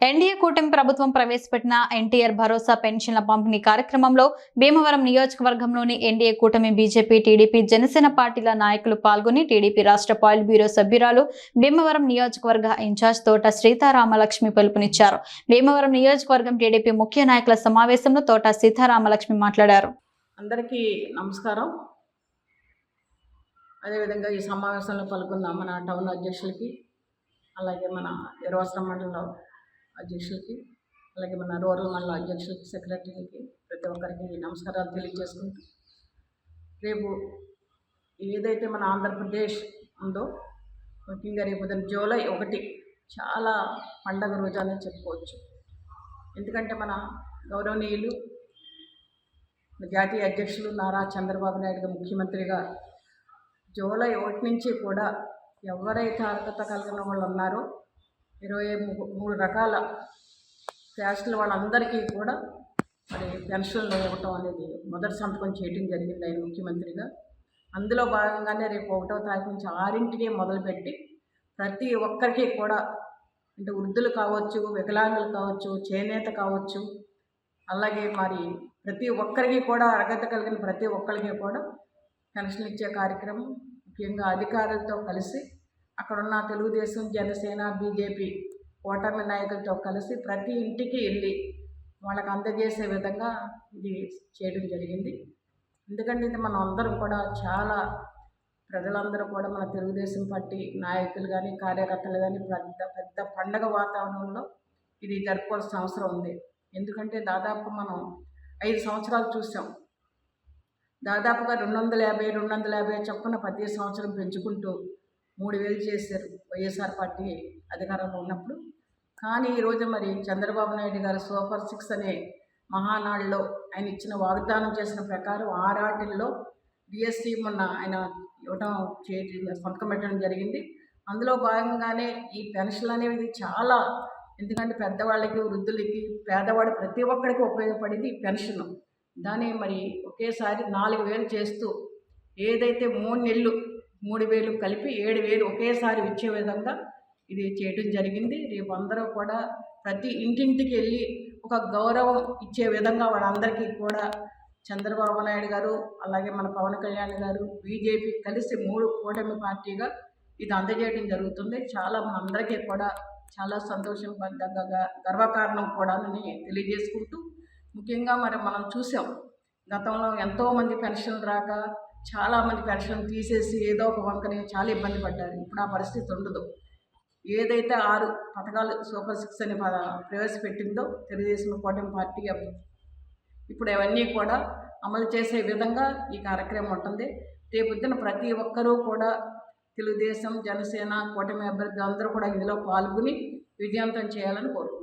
NDA కూటమి ప్రభుత్వం ప్రవేశపెట్టిన ఎన్టీఆర్ భరోసా పెన్షన్ల పంపిణీ కార్యక్రమంలో భీమవరం నియోజకవర్గంలోని ఎన్డీఏ కూటమి బీజేపీ టీడీపీ జనసేన పార్టీల నాయకులు పాల్గొని టీడీపీ రాష్ట్ర పాయిల్ బ్యూరో సభ్యురాలు భీమవరం నియోజకవర్గ ఇన్ఛార్జ్ తోట సీతారామలక్ష్మి పిలుపునిచ్చారు. భీమవరం నియోజకవర్గం టీడీపీ ముఖ్య నాయకుల సమావేశంలో తోట సీతారామలక్ష్మి మాట్లాడారు. అందరికీ నమస్కారం. అదేవిధంగా ఈ సమావేశంలో పాల్గొన్న మన టౌన్ అధ్యక్షులకి అలాగే మన నిర్వాసన మండల అధ్యక్షులకి అలాగే మన రూరల్ మండల అధ్యక్షులకి సెక్రటరీలకి ప్రతి ఒక్కరికి నమస్కారాలు తెలియజేసుకుంటూ రేపు ఏదైతే మన ఆంధ్రప్రదేశ్ ఉందో ముఖ్యంగా రేపు జూలై ఒకటి చాలా పండగ రోజు అని చెప్పుకోవచ్చు. ఎందుకంటే మన గౌరవనీయులు జాతీయ అధ్యక్షులు నారా చంద్రబాబు నాయుడు ముఖ్యమంత్రిగా జూలై ఒకటి నుంచి కూడా ఎవరైతే అర్హత కలిగిన వాళ్ళు ఉన్నారో ఇరవై మూడు రకాల క్యాస్టుల వాళ్ళందరికీ కూడా మరి పెన్షన్లు ఇవ్వటం అనేది మొదటి సంతకం చేయడం జరిగింది ఆయన ముఖ్యమంత్రిగా. అందులో భాగంగానే రేపు ఒకటో తారీఖు నుంచి ఆరింటికే మొదలుపెట్టి ప్రతి ఒక్కరికి కూడా అంటే వృద్ధులు కావచ్చు వికలాంగులు కావచ్చు చేనేత కావచ్చు అలాగే మరి ప్రతి ఒక్కరికి కూడా అర్హత కలిగిన ప్రతి ఒక్కరికి కూడా పెన్షన్ ఇచ్చే కార్యక్రమం ముఖ్యంగా అధికారులతో కలిసి అక్కడున్న తెలుగుదేశం జనసేన బీజేపీ ఓటమి నాయకులతో కలిసి ప్రతి ఇంటికి వెళ్ళి వాళ్ళకి అందజేసే విధంగా ఇది చేయడం జరిగింది. ఎందుకంటే ఇది మనం అందరం కూడా చాలా ప్రజలందరూ కూడా మన తెలుగుదేశం పార్టీ నాయకులు కానీ కార్యకర్తలు కానీ పెద్ద పెద్ద పండగ వాతావరణంలో ఇది జరుపుకోవాల్సిన అవసరం ఉంది. ఎందుకంటే దాదాపు మనం ఐదు సంవత్సరాలు చూసాం. దాదాపుగా రెండు వందల యాభై రెండు వందల యాభై చొప్పున ప్రతి సంవత్సరం పెంచుకుంటూ మూడు వేలు చేశారు వైఎస్ఆర్ పార్టీ అధికారంలో ఉన్నప్పుడు. కానీ ఈరోజు మరి చంద్రబాబు నాయుడు గారు సూపర్ సిక్స్ అనే మహానాడులో ఆయన ఇచ్చిన వాగ్దానం చేసిన ప్రకారం ఆరాటిల్లో డిఎస్సి మొన్న ఆయన ఇవ్వటం చేయడం సంతకం పెట్టడం జరిగింది. అందులో భాగంగానే ఈ పెన్షన్ అనేది చాలా ఎందుకంటే పెద్దవాళ్ళకి వృద్ధులకి పేదవాడు ప్రతి ఒక్కరికి ఉపయోగపడేది ఈ పెన్షన్. దాన్ని మరి ఒకేసారి నాలుగు వేలు చేస్తూ ఏదైతే మూడు నెలలు మూడు వేలు కలిపి ఏడు వేలు ఒకేసారి ఇచ్చే విధంగా ఇది చేయడం జరిగింది. రేపు అందరూ కూడా ప్రతి ఇంటింటికి వెళ్ళి ఒక గౌరవం ఇచ్చే విధంగా వాళ్ళందరికీ కూడా చంద్రబాబు నాయుడు గారు అలాగే మన పవన్ కళ్యాణ్ గారు బీజేపీ కలిసి మూడు కూటమి పార్టీగా ఇది అందజేయడం జరుగుతుంది. చాలా మనందరికీ కూడా చాలా సంతోషం పడ్డగా గర్వకారణం కూడా అని తెలియజేసుకుంటూ ముఖ్యంగా మరి మనం చూసాం. గతంలో ఎంతోమంది పెన్షన్ రాక చాలామంది పెన్షన్ తీసేసి ఏదో ఒక వంకని చాలా ఇబ్బంది పడ్డారు. ఇప్పుడు ఆ పరిస్థితి ఉండదు. ఏదైతే ఆరు పథకాలు సూపర్ సిక్స్ అని ప్రవేశపెట్టిందో తెలుగుదేశం కూటమి పార్టీ ఇప్పుడు అవన్నీ కూడా అమలు చేసే విధంగా ఈ కార్యక్రమం ఉంటుంది. రేపొద్దున ప్రతి ఒక్కరూ కూడా తెలుగుదేశం జనసేన కూటమి అభ్యర్థులు అందరూ కూడా ఇందులో పాల్గొని విజయవంతం చేయాలని కోరుకుంటున్నాను